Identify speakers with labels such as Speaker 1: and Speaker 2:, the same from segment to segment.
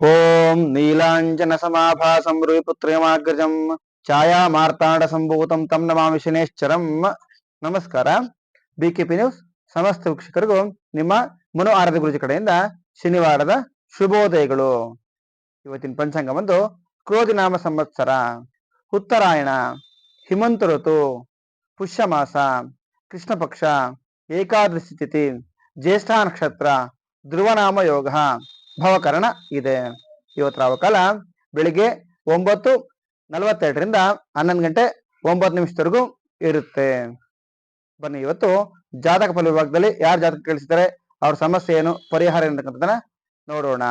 Speaker 1: ಓಂ ನೀಲಾಂಜನ ಸಮಾಭಾಸಂ ರೂಪುತ್ರಯಮಾಗ್ರಜಂ ಛಾಯಾ ಮಾರ್ತಾಂಡ ಸಂಭೂತಂ ತಂ ನಮಾಮಿ ಶನೇಶ್ಚರಂ ನಮಸ್ಕಾರ BKP news ಸಮಸ್ತ ವೀಕ್ಷಕರಿಗೂ ನಿಮ್ಮ ಮನು ಆರಾಧ್ಯ ಗುರುಜಿ ಕಡೆಯಿಂದ ಶನಿವಾರದ ಶುಭೋದಯಗಳು. ಇವತ್ತಿನ ಪಂಚಾಂಗ ಬಂದು ಕ್ರೋಧಿನಾಮ ಸಂವತ್ಸರ, ಉತ್ತರಾಯಣ, ಹಿಮಂತ ಋತು ಪುಷ್ಯ ಮಾಸ ಕೃಷ್ಣ ಪಕ್ಷ ಏಕಾದಶಿ ತಿಥಿ, ಜ್ಯೇಷ್ಠ ನಕ್ಷತ್ರ, ಧ್ರುವನಾಮ ಯೋಗ ಭವಕರಣ ಇದೆ. ಇವತ್ತು ರಾವಕಾಲ ಬೆಳಿಗ್ಗೆ ಒಂಬತ್ತು ನಲವತ್ತೆರಡರಿಂದ ಹನ್ನೊಂದು ಗಂಟೆ ಒಂಬತ್ತು ನಿಮಿಷದವರೆಗೂ ಇರುತ್ತೆ. ಬನ್ನಿ ಇವತ್ತು ಜಾತಕ ಫಲ ವಿಭಾಗದಲ್ಲಿ ಯಾರು ಜಾತಕ ಕೇಳಿಸಿದ್ದಾರೆ ಅವ್ರ ಸಮಸ್ಯೆ ಏನು ಪರಿಹಾರ ಏನಂತಕ್ಕಂಥದ್ದನ್ನ ನೋಡೋಣ.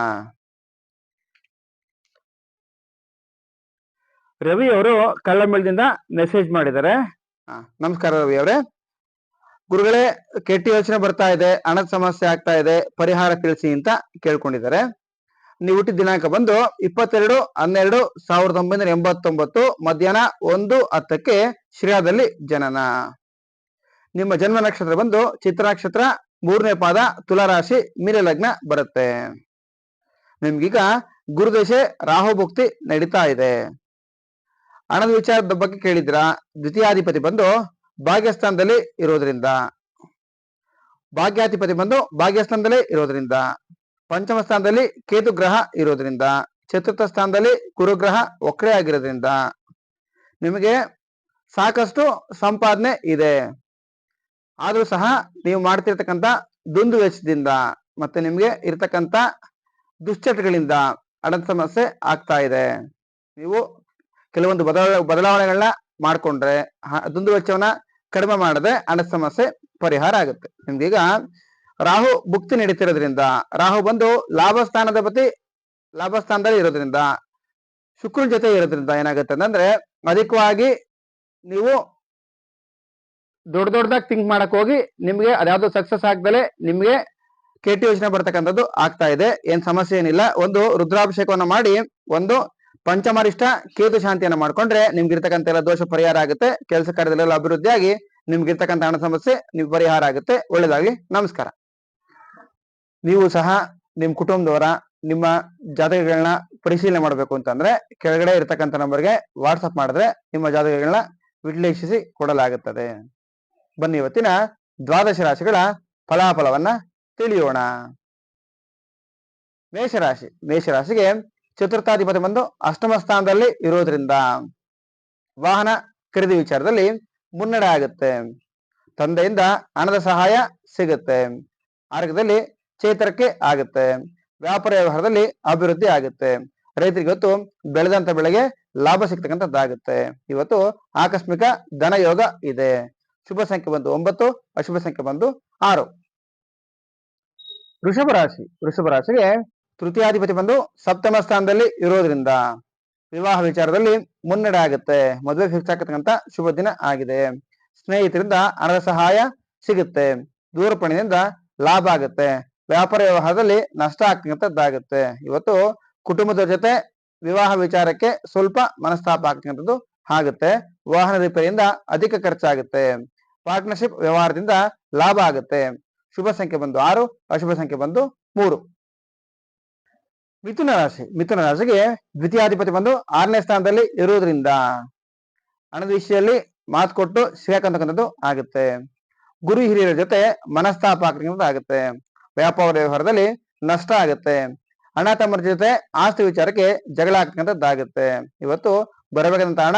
Speaker 1: ರವಿ ಅವರು ಕಳ್ಳಂಬಳದಿಂದ ಮೆಸೇಜ್ ಮಾಡಿದ್ದಾರೆ. ನಮಸ್ಕಾರ ರವಿ ಅವರೇ. ಗುರುಗಳೇ, ಕೆಟ್ಟ ಯೋಚನೆ ಬರ್ತಾ ಇದೆ, ಹಣದ ಸಮಸ್ಯೆ ಆಗ್ತಾ ಇದೆ, ಪರಿಹಾರ ತಿಳಿಸಿ ಅಂತ ಕೇಳ್ಕೊಂಡಿದ್ದಾರೆ. ನೀವು ಹುಟ್ಟಿದ ದಿನಾಂಕ ಬಂದು ಇಪ್ಪತ್ತೆರಡು, ಹನ್ನೆರಡು, ಸಾವಿರದ ಒಂಬೈನೂರ ಎಂಬತ್ತೊಂಬತ್ತು, ಮಧ್ಯಾಹ್ನ ಒಂದು, ಹತ್ತಕ್ಕೆ ಶಿರಾದಲ್ಲಿ ಜನನ. ನಿಮ್ಮ ಜನ್ಮ ನಕ್ಷತ್ರ ಬಂದು ಚಿತ್ರ ನಕ್ಷತ್ರ ಮೂರನೇ ಪಾದ, ತುಲಾರಾಶಿ, ಮೀನ ಲಗ್ನ ಬರುತ್ತೆ. ನಿಮ್ಗೀಗ ಗುರುದಶೆ ರಾಹು ಭಕ್ತಿ ನಡೀತಾ ಇದೆ. ಹಣದ ವಿಚಾರದ ಬಗ್ಗೆ ಕೇಳಿದ್ರ ದ್ವಿತೀಯಾಧಿಪತಿ ಬಂದು ಭಾಗ್ಯಸ್ಥಾನದಲ್ಲಿ ಇರೋದ್ರಿಂದ. ಭಾಗ್ಯಾಧಿಪತಿ ಬಂದು ಭಾಗ್ಯಸ್ಥಾನದಲ್ಲೇ ಇರೋದ್ರಿಂದ. ಪಂಚಮ ಸ್ಥಾನದಲ್ಲಿ ಕೇತು ಗ್ರಹ ಇರೋದ್ರಿಂದ. ಚತುರ್ಥ ಸ್ಥಾನದಲ್ಲಿ ಗುರುಗ್ರಹ ಒಕ್ಕರೆ ಆಗಿರೋದ್ರಿಂದ. ನಿಮಗೆ ಸಾಕಷ್ಟು ಸಂಪಾದನೆ ಇದೆ. ಆದರೂ ಸಹ ನೀವು ಮಾಡ್ತಿರ್ತಕ್ಕಂಥ ದುಂದು ವೆಚ್ಚದಿಂದ ಮತ್ತೆ ನಿಮಗೆ ಇರ್ತಕ್ಕಂಥ ದುಶ್ಚಟಗಳಿಂದ ಅಡದ ಸಮಸ್ಯೆ ಆಗ್ತಾ ಇದೆ. ನೀವು ಕೆಲವೊಂದು ಬದಲಾವಣೆ, ಬದಲಾವಣೆಗಳನ್ನ ಮಾಡ್ಕೊಂಡ್ರೆ ದುಂದು ವೆಚ್ಚವನ್ನ ಕಡಿಮೆ ಮಾಡದೆ ಹಣದ ಸಮಸ್ಯೆ ಪರಿಹಾರ ಆಗುತ್ತೆ. ನಿಮ್ಗೀಗ ರಾಹು ಭುಕ್ತಿ ನಡೀತಿರೋದ್ರಿಂದ, ರಾಹು ಬಂದು ಲಾಭ ಸ್ಥಾನದ ಪ್ರತಿ ಲಾಭ ಸ್ಥಾನದಲ್ಲಿ ಇರೋದ್ರಿಂದ, ಶುಕ್ರನ ಜೊತೆ ಇರೋದ್ರಿಂದ ಏನಾಗುತ್ತೆ ಅಂತಂದ್ರೆ ಅಧಿಕವಾಗಿ ನೀವು ದೊಡ್ಡ ದೊಡ್ಡದಾಗಿ ಥಿಂಕ್ ಮಾಡಕ್ ಹೋಗಿ ನಿಮ್ಗೆ ಅದ್ಯಾವ್ದು ಸಕ್ಸಸ್ ಆಗ್ದಲೆ ನಿಮ್ಗೆ ಕೆಟ್ಟ ಯೋಚನೆ ಬರ್ತಕ್ಕಂಥದ್ದು ಆಗ್ತಾ ಇದೆ. ಏನ್ ಸಮಸ್ಯೆ ಏನಿಲ್ಲ. ಒಂದು ರುದ್ರಾಭಿಷೇಕವನ್ನು ಮಾಡಿ ಒಂದು ಪಂಚಮರಿಷ್ಟ ಕೇತು ಶಾಂತಿಯನ್ನ ಮಾಡ್ಕೊಂಡ್ರೆ ನಿಮ್ಗೆ ಇರ್ತಕ್ಕಂಥ ಎಲ್ಲ ದೋಷ ಪರಿಹಾರ ಆಗುತ್ತೆ. ಕೆಲಸ ಕಾರ್ಯದಲ್ಲೆಲ್ಲ ಅಭಿವೃದ್ಧಿಯಾಗಿ ನಿಮ್ಗಿರ್ತಕ್ಕಂಥ ನಿಮ್ಗೆ ಹಣ ಸಮಸ್ಯೆ ನಿಮ್ ಪರಿಹಾರ ಆಗುತ್ತೆ. ಒಳ್ಳೇದಾಗಿ ನಮಸ್ಕಾರ. ನೀವು ಸಹ ನಿಮ್ ಕುಟುಂಬದವರ, ನಿಮ್ಮ ಜಾತಕಗಳನ್ನ ಪರಿಶೀಲನೆ ಮಾಡಬೇಕು ಅಂತಂದ್ರೆ ಕೆಳಗಡೆ ಇರ್ತಕ್ಕಂಥ ನಂಬರ್ಗೆ ವಾಟ್ಸಪ್ ಮಾಡಿದ್ರೆ ನಿಮ್ಮ ಜಾತಕಗಳನ್ನ ವಿಶ್ಲೇಷಿಸಿ ಕೊಡಲಾಗುತ್ತದೆ. ಬನ್ನಿ ಇವತ್ತಿನ ದ್ವಾದಶ ರಾಶಿಗಳ ಫಲಾಫಲವನ್ನ ತಿಳಿಯೋಣ. ಮೇಷರಾಶಿ. ಮೇಷರಾಶಿಗೆ ಚತುರ್ಥಾಧಿಪತಿ ಬಂದು ಅಷ್ಟಮ ಸ್ಥಾನದಲ್ಲಿ ಇರೋದ್ರಿಂದ ವಾಹನ ಖರೀದಿ ವಿಚಾರದಲ್ಲಿ ಮುನ್ನಡೆ ಆಗುತ್ತೆ. ತಂದೆಯಿಂದ ಹಣದ ಸಹಾಯ ಸಿಗುತ್ತೆ. ಆರೋಗ್ಯದಲ್ಲಿ ಚೇತರಿಕೆ ಆಗುತ್ತೆ. ವ್ಯಾಪಾರ ವ್ಯವಹಾರದಲ್ಲಿ ಅಭಿವೃದ್ಧಿ ಆಗುತ್ತೆ. ರೈತರಿಗೆ ಇವತ್ತು ಬೆಳೆದಂತ ಬೆಳೆಗೆ ಲಾಭ ಸಿಗ್ತಕ್ಕಂಥದ್ದಾಗುತ್ತೆ. ಇವತ್ತು ಆಕಸ್ಮಿಕ ಧನಯೋಗ ಇದೆ. ಶುಭ ಸಂಖ್ಯೆ ಬಂದು ಒಂಬತ್ತು, ಅಶುಭ ಸಂಖ್ಯೆ ಬಂದು ಆರು. ವೃಷಭ ರಾಶಿ, ವೃಷಭ ರಾಶಿಗೆ ತೃತೀಯಾಧಿಪತಿ ಬಂದು ಸಪ್ತಮ ಸ್ಥಾನದಲ್ಲಿ ಇರೋದ್ರಿಂದ ವಿವಾಹ ವಿಚಾರದಲ್ಲಿ ಮುನ್ನಡೆ ಆಗುತ್ತೆ. ಮದುವೆ ಫಿಕ್ಸ್ ಆಗತಕ್ಕಂತ ಶುಭ ದಿನ ಆಗಿದೆ. ಸ್ನೇಹಿತರಿಂದ ಹಣದ ಸಹಾಯ ಸಿಗುತ್ತೆ. ದೂರಪಣಿಯಿಂದ ಲಾಭ ಆಗುತ್ತೆ. ವ್ಯಾಪಾರ ವ್ಯವಹಾರದಲ್ಲಿ ನಷ್ಟ ಆಗ್ತಕ್ಕಂಥದ್ದಾಗುತ್ತೆ. ಇವತ್ತು ಕುಟುಂಬದ ಜೊತೆ ವಿವಾಹ ವಿಚಾರಕ್ಕೆ ಸ್ವಲ್ಪ ಮನಸ್ತಾಪ ಆಗ್ತಕ್ಕಂಥದ್ದು ಆಗುತ್ತೆ. ವಾಹನ ರಿಪೇರಿಯಿಂದ ಅಧಿಕ ಖರ್ಚಾಗುತ್ತೆ. ಪಾರ್ಟ್ನರ್ಶಿಪ್ ವ್ಯವಹಾರದಿಂದ ಲಾಭ ಆಗುತ್ತೆ. ಶುಭ ಸಂಖ್ಯೆ ಬಂದು ಆರು, ಅಶುಭ ಸಂಖ್ಯೆ ಬಂದು ಮೂರು. ಮಿಥುನ ರಾಶಿ. ಮಿಥುನ ರಾಶಿಗೆ ದ್ವಿತೀಯಾಧಿಪತಿ ಬಂದು ಆರನೇ ಸ್ಥಾನದಲ್ಲಿ ಇರುವುದರಿಂದ ಹಣದ ವಿಷಯದಲ್ಲಿ ಮಾತು ಕೊಟ್ಟು ಸಿಗಾಕಂತಕ್ಕಂಥದ್ದು ಆಗುತ್ತೆ. ಗುರು ಹಿರಿಯರ ಜೊತೆ ಮನಸ್ತಾಪ ಆಗ್ತಕ್ಕಂಥದ್ದು ಆಗುತ್ತೆ. ವ್ಯಾಪಾರ ವ್ಯವಹಾರದಲ್ಲಿ ನಷ್ಟ ಆಗುತ್ತೆ. ಹಣ ತಮ್ಮರ ಜೊತೆ ಆಸ್ತಿ ವಿಚಾರಕ್ಕೆ ಜಗಳ ಆಗ್ತಕ್ಕಂಥದ್ದಾಗುತ್ತೆ ಇವತ್ತು ಬರಬೇಕಂತ ಹಣ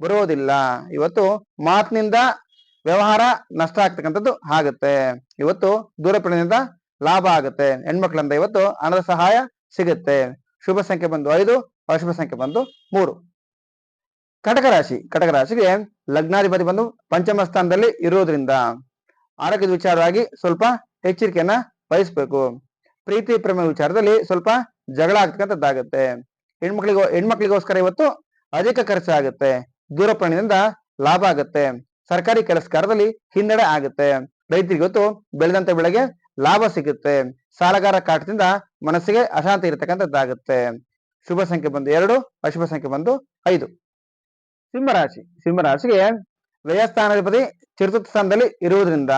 Speaker 1: ಬರೋದಿಲ್ಲ. ಇವತ್ತು ಮಾತಿನಿಂದ ವ್ಯವಹಾರ ನಷ್ಟ ಆಗ್ತಕ್ಕಂಥದ್ದು ಆಗುತ್ತೆ. ಇವತ್ತು ದೂರಪಣಿಯಿಂದ ಲಾಭ ಆಗುತ್ತೆ. ಹೆಣ್ಮಕ್ಳಿಂದ ಇವತ್ತು ಹಣದ ಸಹಾಯ ಸಿಗುತ್ತೆ. ಶುಭ ಸಂಖ್ಯೆ ಬಂದು ಐದು, ಅಶುಭ ಸಂಖ್ಯೆ ಬಂದು ಮೂರು. ಕಟಕ ರಾಶಿ, ಕಟಕ ರಾಶಿಗೆ ಲಗ್ನಾಧಿಪತಿ ಬಂದು ಪಂಚಮ ಸ್ಥಾನದಲ್ಲಿ ಇರೋದ್ರಿಂದ ಆರೋಗ್ಯದ ವಿಚಾರವಾಗಿ ಸ್ವಲ್ಪ ಎಚ್ಚರಿಕೆಯನ್ನ ವಹಿಸ್ಬೇಕು. ಪ್ರೀತಿ, ಪ್ರೇಮ ವಿಚಾರದಲ್ಲಿ ಸ್ವಲ್ಪ ಜಗಳ ಆಗ್ತಕ್ಕಂಥದ್ದಾಗುತ್ತೆ. ಹೆಣ್ಮಕ್ಳಿಗೋ, ಹೆಣ್ಮಕ್ಳಿಗೋಸ್ಕರ ಇವತ್ತು ಅಧಿಕ ಖರ್ಚಾಗುತ್ತೆ ಪ್ರಾಣಿಯಿಂದ ಲಾಭ ಆಗುತ್ತೆ. ಸರ್ಕಾರಿ ಕೆಲಸಕಾರದಲ್ಲಿ ಹಿನ್ನಡೆ ಆಗುತ್ತೆ. ರೈತರಿಗೆ ಇವತ್ತು ಬೆಳೆದಂತ ಬೆಳೆಗೆ ಲಾಭ ಸಿಗುತ್ತೆ, ಸಾಲಗಾರ ಕಾಟದಿಂದ ಮನಸ್ಸಿಗೆ ಅಶಾಂತಿ ಇರತಕ್ಕಂಥದ್ದಾಗುತ್ತೆ. ಶುಭ ಸಂಖ್ಯೆ ಬಂದು ಎರಡು, ಅಶುಭ ಸಂಖ್ಯೆ ಬಂದು ಐದು. ಸಿಂಹರಾಶಿ, ಸಿಂಹರಾಶಿಗೆ ವ್ಯಯಸ್ಥಾನಾಧಿಪತಿ ಚತುರ್ಥ ಸ್ಥಾನದಲ್ಲಿ ಇರುವುದರಿಂದ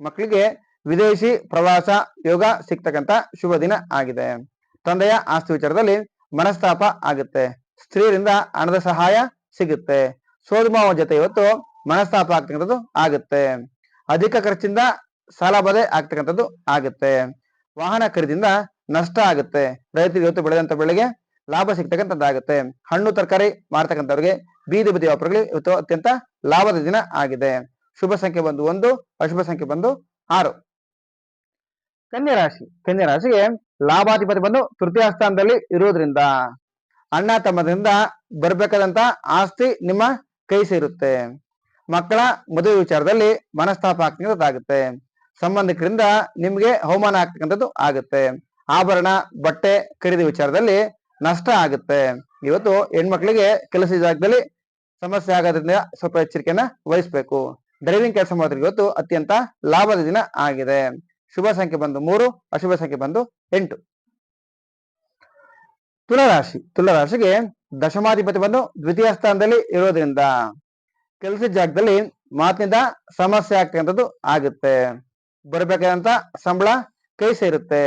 Speaker 1: ಮಕ್ಕಳಿಗೆ ವಿದೇಶಿ ಪ್ರವಾಸ, ಯೋಗ ಸಿಗ್ತಕ್ಕಂತ ಶುಭ ದಿನ ಆಗಿದೆ. ತಂದೆಯ ಆಸ್ತಿ ವಿಚಾರದಲ್ಲಿ ಮನಸ್ತಾಪ ಆಗುತ್ತೆ. ಸ್ತ್ರೀಯರಿಂದ ಹಣದ ಸಹಾಯ ಸಿಗುತ್ತೆ. ಸೋದಮಾವ ಜೊತೆ ಇವತ್ತು ಮನಸ್ತಾಪ ಆಗ್ತಕ್ಕಂಥದ್ದು ಆಗುತ್ತೆ. ಅಧಿಕ ಖರ್ಚಿಂದ ಸಾಲ ಬಾಧೆ ಆಗ್ತಕ್ಕಂಥದ್ದು ಆಗುತ್ತೆ. ವಾಹನ ಖರೀದಿಯಿಂದ ನಷ್ಟ ಆಗುತ್ತೆ. ರೈತರಿಗೆ ಇವತ್ತು ಬೆಳೆದಂತ ಬೆಳೆಗೆ ಲಾಭ ಸಿಗ್ತಕ್ಕಂಥದ್ದಾಗುತ್ತೆ. ಹಣ್ಣು, ತರಕಾರಿ ಮಾರ್ತಕ್ಕಂಥವ್ರಿಗೆ ಬೀದಿ ಬದಿ ವ್ಯಾಪಾರಗಳಿಗೆ ಇವತ್ತು ಅತ್ಯಂತ ಲಾಭದ ದಿನ ಆಗಿದೆ. ಶುಭ ಸಂಖ್ಯೆ ಬಂದು ಒಂದು, ಅಶುಭ ಸಂಖ್ಯೆ ಬಂದು ಆರು. ಕನ್ಯಾ ರಾಶಿ. ಕನ್ಯಾ ರಾಶಿಗೆ ಲಾಭಾಧಿಪತಿ ಬಂದು ತೃತೀಯ ಸ್ಥಾನದಲ್ಲಿ ಇರುವುದರಿಂದ ಅಣ್ಣ ತಮ್ಮದಿಂದ ಬರಬೇಕಾದಂತ ಆಸ್ತಿ ನಿಮ್ಮ ಕೈ ಸೇರುತ್ತೆ. ಮಕ್ಕಳ ಮದುವೆ ವಿಚಾರದಲ್ಲಿ ಮನಸ್ತಾಪ ಆಗ್ತಕ್ಕಂಥದ್ದಾಗುತ್ತೆ. ಸಂಬಂಧಿಕರಿಂದ ನಿಮ್ಗೆ ಅವಮಾನ ಆಗ್ತಕ್ಕಂಥದ್ದು ಆಗುತ್ತೆ. ಆಭರಣ, ಬಟ್ಟೆ ಖರೀದಿ ವಿಚಾರದಲ್ಲಿ ನಷ್ಟ ಆಗುತ್ತೆ. ಇವತ್ತು ಹೆಣ್ಮಕ್ಳಿಗೆ ಕೆಲಸ ಜಾಗದಲ್ಲಿ ಸಮಸ್ಯೆ ಆಗೋದ್ರಿಂದ ಸ್ವಲ್ಪ ಎಚ್ಚರಿಕೆಯನ್ನ ವಹಿಸ್ಬೇಕು. ಡ್ರೈವಿಂಗ್ ಕೆಲಸ ಮಾಡಿದ್ರೆ ಇವತ್ತು ಅತ್ಯಂತ ಲಾಭದ ದಿನ ಆಗಿದೆ. ಶುಭ ಸಂಖ್ಯೆ ಬಂದು ಮೂರು, ಅಶುಭ ಸಂಖ್ಯೆ ಬಂದು ಎಂಟು. ತುಲಾರಾಶಿ, ತುಲಾರಾಶಿಗೆ ದಶಮಾಧಿಪತಿ ಬಂದು ದ್ವಿತೀಯ ಸ್ಥಾನದಲ್ಲಿ ಇರೋದ್ರಿಂದ ಕೆಲಸ ಜಾಗದಲ್ಲಿ ಮಾತಿನಿಂದ ಸಮಸ್ಯೆ ಆಗ್ತಕ್ಕಂಥದ್ದು ಆಗುತ್ತೆ. ಬರ್ಬೇಕಾದಂತ ಸಂಬಳ ಕೈ ಸೇರುತ್ತೆ.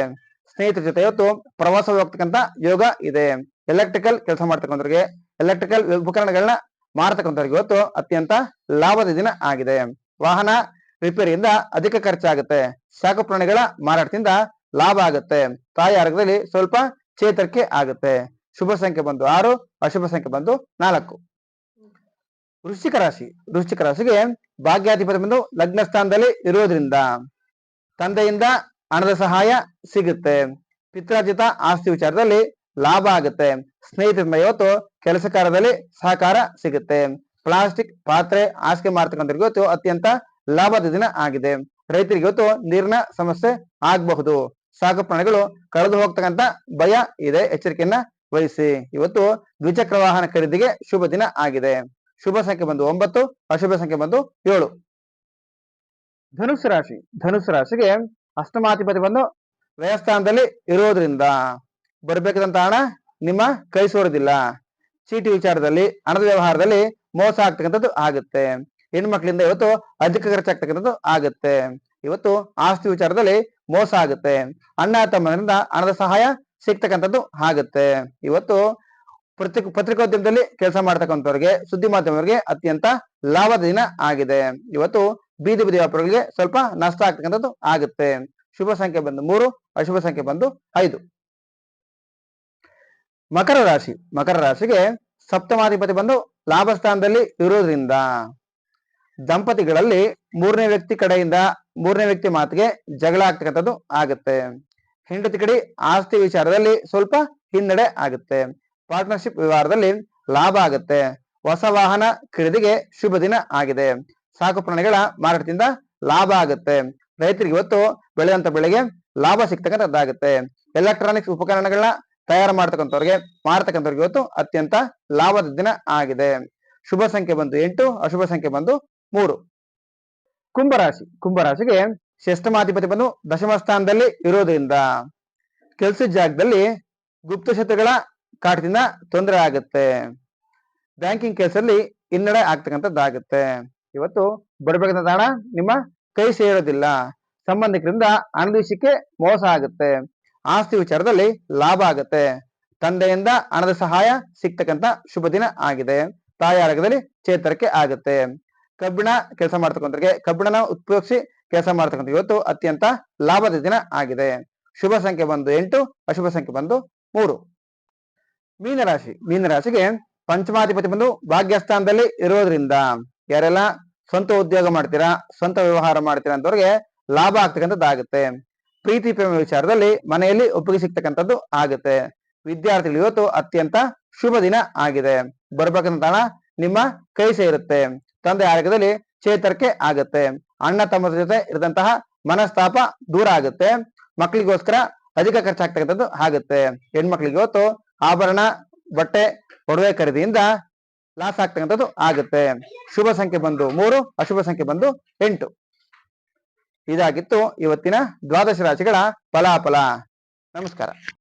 Speaker 1: ಸ್ನೇಹಿತರ ಜೊತೆ ಇವತ್ತು ಪ್ರವಾಸ ಹೋಗ್ತಕ್ಕಂತ ಯೋಗ ಇದೆ. ಎಲೆಕ್ಟ್ರಿಕಲ್ ಕೆಲಸ ಮಾಡ್ತಕ್ಕಂಥವ್ರಿಗೆ ಎಲೆಕ್ಟ್ರಿಕಲ್ ಉಪಕರಣಗಳನ್ನ ಮಾರತಕ್ಕಂಥವ್ರಿಗೆ ಇವತ್ತು ಅತ್ಯಂತ ಲಾಭದ ದಿನ ಆಗಿದೆ. ವಾಹನ ರಿಪೇರಿಯಿಂದ ಅಧಿಕ ಖರ್ಚಾಗುತ್ತೆ. ಸಾಕು ಪ್ರಾಣಿಗಳ ಮಾರಾಟದಿಂದ ಲಾಭ ಆಗುತ್ತೆ. ತಾಯಿ ಆರೋಗ್ಯದಲ್ಲಿ ಸ್ವಲ್ಪ ಚೇತರಿಕೆ ಆಗುತ್ತೆ. ಶುಭ ಸಂಖ್ಯೆ ಬಂದು ಆರು, ಅಶುಭ ಸಂಖ್ಯೆ ಬಂದು ನಾಲ್ಕು. ವೃಶ್ಚಿಕ ರಾಶಿ, ವೃಶ್ಚಿಕ ರಾಶಿಗೆ ಭಾಗ್ಯಾಧಿಪತಿ ಬಂದು ಲಗ್ನ ಸ್ಥಾನದಲ್ಲಿ ಇರೋದ್ರಿಂದ ತಂದೆಯಿಂದ ಹಣದ ಸಹಾಯ ಸಿಗುತ್ತೆ. ಪಿತ್ರಾರ್ಜಿತ ಆಸ್ತಿ ವಿಚಾರದಲ್ಲಿ ಲಾಭ ಆಗುತ್ತೆ. ಸ್ನೇಹಿತರಿಂದ ಇವತ್ತು ಕೆಲಸ ಕಾರ್ಯದಲ್ಲಿ ಸಹಕಾರ ಸಿಗುತ್ತೆ. ಪ್ಲಾಸ್ಟಿಕ್ ಪಾತ್ರೆ ಹಾಸಿಗೆ ಮಾರ್ತಕ್ಕಂಥವ್ರಿಗೆ ಇವತ್ತು ಅತ್ಯಂತ ಲಾಭದ ದಿನ ಆಗಿದೆ. ರೈತರಿಗೆ ಇವತ್ತು ನೀರಿನ ಸಮಸ್ಯೆ ಆಗಬಹುದು. ಸಾಕು ಪ್ರಾಣಿಗಳು ಕಳೆದು ಹೋಗ್ತಕ್ಕಂತ ಭಯ ಇದೆ. ಎಚ್ಚರಿಕೆಯನ್ನ ವಹಿಸಿ. ಇವತ್ತು ದ್ವಿಚಕ್ರ ವಾಹನ ಖರೀದಿಗೆ ಶುಭ ದಿನ ಆಗಿದೆ. ಶುಭ ಸಂಖ್ಯೆ ಬಂದು ಒಂಬತ್ತು, ಅಶುಭ ಸಂಖ್ಯೆ ಬಂದು ಏಳು. ಧನುಸ್ಸು ರಾಶಿ. ಧನುಸ್ ರಾಶಿಗೆ ಅಷ್ಟಮಾಧಿಪತಿ ಬಂದು ವ್ಯಯಸ್ಥಾನದಲ್ಲಿ ಇರೋದ್ರಿಂದ ಬರ್ಬೇಕಾದಂತ ಹಣ ನಿಮ್ಮ ಕೈ ಸೋರೋದಿಲ್ಲ. ಚೀಟಿ ವಿಚಾರದಲ್ಲಿ, ಹಣದ ವ್ಯವಹಾರದಲ್ಲಿ ಮೋಸ ಆಗ್ತಕ್ಕಂಥದ್ದು ಆಗುತ್ತೆ. ಹೆಣ್ಮಕ್ಳಿಂದ ಇವತ್ತು ಅಧಿಕ ಖರ್ಚಾಗ್ತಕ್ಕಂಥದ್ದು ಆಗುತ್ತೆ. ಇವತ್ತು ಆಸ್ತಿ ವಿಚಾರದಲ್ಲಿ ಮೋಸ ಆಗುತ್ತೆ. ಅಣ್ಣ ತಮ್ಮನಿಂದ ಹಣದ ಸಹಾಯ ಸಿಗ್ತಕ್ಕಂಥದ್ದು ಆಗುತ್ತೆ. ಇವತ್ತು ಪ್ರತಿ ಪತ್ರಿಕೋದ್ಯಮದಲ್ಲಿ ಕೆಲಸ ಮಾಡ್ತಕ್ಕಂಥವ್ರಿಗೆ, ಸುದ್ದಿ ಮಾಧ್ಯಮದವರಿಗೆ ಅತ್ಯಂತ ಲಾಭದ ದಿನ ಆಗಿದೆ. ಇವತ್ತು ಬೀದಿ ಬದಿ ವ್ಯಾಪಾರಿಗಳಿಗೆ ಸ್ವಲ್ಪ ನಷ್ಟ ಆಗ್ತಕ್ಕಂಥದ್ದು ಆಗುತ್ತೆ. ಶುಭ ಸಂಖ್ಯೆ ಬಂದು ಮೂರು, ಅಶುಭ ಸಂಖ್ಯೆ ಬಂದು ಐದು. ಮಕರ ರಾಶಿ, ಮಕರ ರಾಶಿಗೆ ಸಪ್ತಮಾಧಿಪತಿ ಬಂದು ಲಾಭ ಸ್ಥಾನದಲ್ಲಿ ಇರೋದ್ರಿಂದ ದಂಪತಿಗಳಲ್ಲಿ ಮೂರನೇ ವ್ಯಕ್ತಿ ಕಡೆಯಿಂದ ಮೂರನೇ ವ್ಯಕ್ತಿ ಮಾತಿಗೆ ಜಗಳ ಆಗ್ತಕ್ಕಂಥದ್ದು ಆಗುತ್ತೆ. ಹೆಂಡತಿ ಕಡೆ ಆಸ್ತಿ ವಿಚಾರದಲ್ಲಿ ಸ್ವಲ್ಪ ಹಿನ್ನಡೆ ಆಗುತ್ತೆ. ಪಾರ್ಟ್ನರ್ಶಿಪ್ ವ್ಯವಹಾರದಲ್ಲಿ ಲಾಭ ಆಗುತ್ತೆ. ಹೊಸ ವಾಹನ ಖರೀದಿಗೆ ಶುಭ ದಿನ ಆಗಿದೆ. ಸಾಕು ಪ್ರಾಣಿಗಳ ಮಾರಾಟದಿಂದ ಲಾಭ ಆಗುತ್ತೆ. ರೈತರಿಗೆ ಇವತ್ತು ಬೆಳೆದಂತ ಬೆಳೆಗೆ ಲಾಭ ಸಿಗ್ತಕ್ಕಂಥದ್ದಾಗುತ್ತೆ ಎಲೆಕ್ಟ್ರಾನಿಕ್ಸ್ ಉಪಕರಣಗಳನ್ನ ತಯಾರು ಮಾಡ್ತಕ್ಕಂಥವ್ರಿಗೆ, ಮಾರತಕ್ಕಂಥವ್ರಿಗೆ ಇವತ್ತು ಅತ್ಯಂತ ಲಾಭದ ದಿನ ಆಗಿದೆ. ಶುಭ ಸಂಖ್ಯೆ ಬಂದು ಎಂಟು, ಅಶುಭ ಸಂಖ್ಯೆ ಬಂದು ಮೂರು. ಕುಂಭರಾಶಿ, ಕುಂಭರಾಶಿಗೆ ಷಷ್ಠಮಾಧಿಪತಿ ಬಂದು ದಶಮ ಸ್ಥಾನದಲ್ಲಿ ಇರೋದ್ರಿಂದ ಕೆಲಸ ಜಾಗದಲ್ಲಿ ಗುಪ್ತ ಶತ್ರುಗಳ ಕಾಟದಿಂದ ತೊಂದರೆ ಆಗುತ್ತೆ. ಬ್ಯಾಂಕಿಂಗ್ ಕೆಲಸದಲ್ಲಿ ಹಿನ್ನಡೆ ಆಗ್ತಕ್ಕಂಥದ್ದಾಗುತ್ತೆ. ಇವತ್ತು ಬರಬೇಕಾದಂತ ಹಣ ನಿಮ್ಮ ಕೈ ಸೇರೋದಿಲ್ಲ. ಸಂಬಂಧಿಕರಿಂದ ಹಣದ ಮೋಸ ಆಗುತ್ತೆ. ಆಸ್ತಿ ವಿಚಾರದಲ್ಲಿ ಲಾಭ ಆಗುತ್ತೆ. ತಂದೆಯಿಂದ ಹಣದ ಸಹಾಯ ಸಿಗ್ತಕ್ಕಂತ ಶುಭ ದಿನ ಆಗಿದೆ. ತಾಯಾರಗದಲ್ಲಿ ಚೇತರಿಕೆ ಆಗುತ್ತೆ. ಕಬ್ಬಿಣ ಕೆಲಸ ಮಾಡ್ತಕ್ಕಂಥವ್ರಿಗೆ ಕಬ್ಬಿಣನ ಉಪಯೋಗಿಸಿ ಕೆಲಸ ಮಾಡ್ತಕ್ಕಂಥ ಇವತ್ತು ಅತ್ಯಂತ ಲಾಭದ ದಿನ ಆಗಿದೆ. ಶುಭ ಸಂಖ್ಯೆ ಬಂದು ಎಂಟು, ಅಶುಭ ಸಂಖ್ಯೆ ಬಂದು ಮೂರು. ಮೀನರಾಶಿ. ಮೀನರಾಶಿಗೆ ಪಂಚಮಾಧಿಪತಿ ಬಂದು ಭಾಗ್ಯಸ್ಥಾನದಲ್ಲಿ ಇರೋದ್ರಿಂದ ಯಾರೆಲ್ಲ ಸ್ವಂತ ಉದ್ಯೋಗ ಮಾಡ್ತೀರಾ, ಸ್ವಂತ ವ್ಯವಹಾರ ಮಾಡ್ತೀರಾ ಅಂತವ್ರಿಗೆ ಲಾಭ ಆಗ್ತಕ್ಕಂಥದ್ದಾಗುತ್ತೆ ಪ್ರೀತಿ, ಪ್ರೇಮ ವಿಚಾರದಲ್ಲಿ ಮನೆಯಲ್ಲಿ ಒಪ್ಪಿಗೆ ಸಿಗ್ತಕ್ಕಂಥದ್ದು ಆಗುತ್ತೆ. ವಿದ್ಯಾರ್ಥಿಗಳು ಇವತ್ತು ಅತ್ಯಂತ ಶುಭ ದಿನ ಆಗಿದೆ. ಬರ್ಬೇಕಂತ ಹಣ ನಿಮ್ಮ ಕೈ ಸೇರುತ್ತೆ. ತಂದೆ ಆರೋಗ್ಯದಲ್ಲಿ ಚೇತರಿಕೆ ಆಗುತ್ತೆ. ಅಣ್ಣ ತಮ್ಮ ಜೊತೆ ಇರದಂತಹ ಮನಸ್ತಾಪ ದೂರ ಆಗುತ್ತೆ. ಮಕ್ಕಳಿಗೋಸ್ಕರ ಅಧಿಕ ಖರ್ಚಾಗ್ತಕ್ಕಂಥದ್ದು ಆಗುತ್ತೆ. ಹೆಣ್ಮಕ್ಳಿಗೆ ಇವತ್ತು ಆಭರಣ, ಬಟ್ಟೆ, ಒಡವೆ ಖರೀದಿಯಿಂದ ಲಾಸ್ ಆಗ್ತಕ್ಕಂಥದ್ದು ಆಗುತ್ತೆ. ಶುಭ ಸಂಖ್ಯೆ ಬಂದು ಮೂರು, ಅಶುಭ ಸಂಖ್ಯೆ ಬಂದು ಎಂಟು. ಇದಾಗಿತ್ತು ಇವತ್ತಿನ ದ್ವಾದಶ ರಾಶಿಗಳ ಫಲಾಫಲ. ನಮಸ್ಕಾರ.